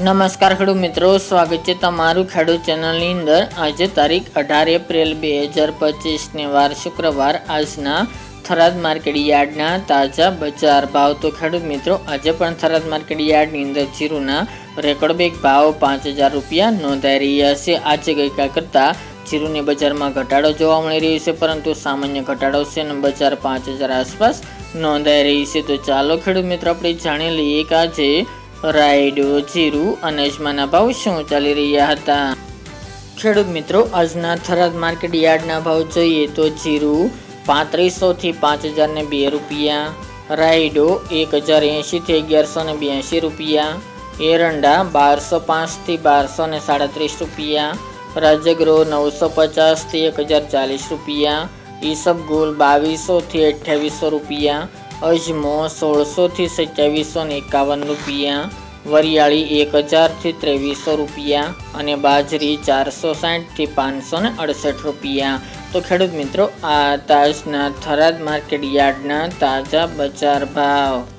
નમસ્કાર ખેડૂત મિત્રો, સ્વાગત છે તમારું ખેડૂત ચેનલની અંદર. આજે તારીખ અઢાર એપ્રિલ બે હજાર પચીસને વાર શુક્રવાર. આજના થરાદ માર્કેટ યાર્ડના તાજા બજાર ભાવ. તો ખેડૂત મિત્રો, આજે પણ થરાદ માર્કેટ યાર્ડની અંદર જીરુના રેકોર્ડ બેગ ભાવ પાંચ હજાર રૂપિયા નોંધાઈ રહ્યા છે. આજે ગઈકાલ કરતાં જીરુની બજારમાં ઘટાડો જોવા મળી રહ્યો છે, પરંતુ સામાન્ય ઘટાડો છે અને બજાર પાંચ હજાર આસપાસ નોંધાઈ રહી છે. તો ચાલો ખેડૂત મિત્રો, આપણે જાણી લઈએ કે આજે રાયડો, જીરું અને અજમાના ભાવ શું ચાલી રહ્યા હતા? ખેડૂત મિત્રો, આજના થરાદ માર્કેટ યાર્ડના ભાવ જોઈએ તો જીરું પાંત્રીસો થી પાંચ હજાર ને બે રૂપિયા, રાયડો એક હજાર એંશીથી અગિયારસો ને બ્યાસી રૂપિયા, એરંડા બારસો પાંચથી બારસો ને સાડત્રીસ રૂપિયા, રાજગરો નવસો પચાસથી એક હજાર ચાલીસ રૂપિયા, ઈસબગુલ બાવીસોથી અઠ્યાવીસો રૂપિયા અજમો સોળસોથી સત્યાવીસો ને એકાવન રૂપિયા, વરિયાળી એક હજારથી ત્રેવીસો રૂપિયા અને બાજરી ચારસો સાઠથી પાંચસો ને અડસઠ રૂપિયા. તો ખેડૂત મિત્રો, આ તાજના થરાદ માર્કેટ યાર્ડના તાજા બજાર ભાવ.